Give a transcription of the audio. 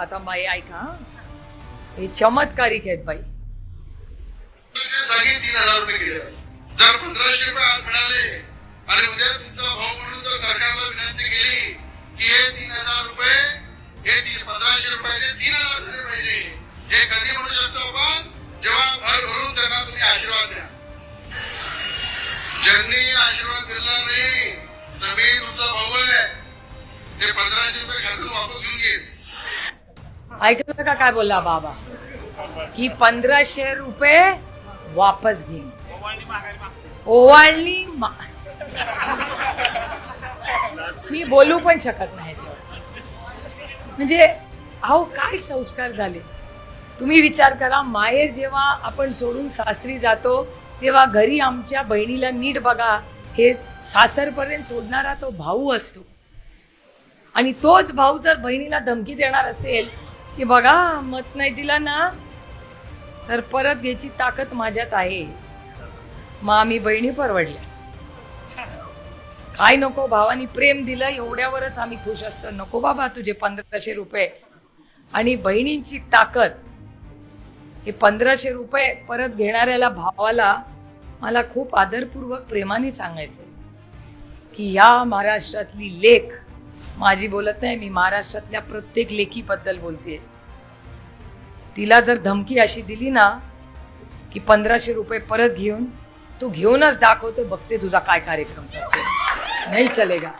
आता माई ऐका हे चमत्कारिक आहेत बाई तीन हजार रुपये केले जर पंधराशे रुपये आज मिळाले आणि उद्या तुमचा भाऊ म्हणून जर सरकारला विनंती केली की हे तीन हजार रुपये हे तीन पंधराशे रुपयाचे तीन हजार रुपये पाहिजे. हे कधी म्हणू शकतो आपण? जेव्हा भर भरून त्यांना तुम्ही आशीर्वाद द्या. ज्यांनी आशीर्वाद दिला नाही ऐकलं का काय बोलला बाबा? की पंधराशे रुपये वापस घेईन. ओवाळणी मी बोलू पण शकत नाही म्हणजे अहो काय संस्कार झाले? तुम्ही विचार करा माहेर जेव्हा आपण सोडून सासरी जातो तेव्हा घरी आमच्या बहिणीला नीट बघा. हे सासरपर्यंत सोडणारा तो भाऊ असतो. आणि तोच भाऊ जर बहिणीला धमकी देणार असेल की बघा मत नाही दिलं ना तर परत घ्यायची ताकद माझ्यात आहे. मग आम्ही बहिणी परवडल्या. काय नको भावानी प्रेम दिलं एवढ्यावरच आम्ही खुश असतो. नको बाबा तुझे पंधराशे रुपये. आणि बहिणींची ताकद हे पंधराशे रुपये परत घेणाऱ्याला भावाला मला खूप आदरपूर्वक प्रेमाने सांगायचं की या महाराष्ट्रातली लेख माझी बोलत नाही मी महाराष्ट्रातल्या प्रत्येक लेखीबद्दल बोलते तिला जर धमकी अशी दिली ना की पंधराशे रुपये परत घेऊन तू घेऊनच दाखवतो बघते तुझा काय कार्यक्रम करते नाही चलेगा.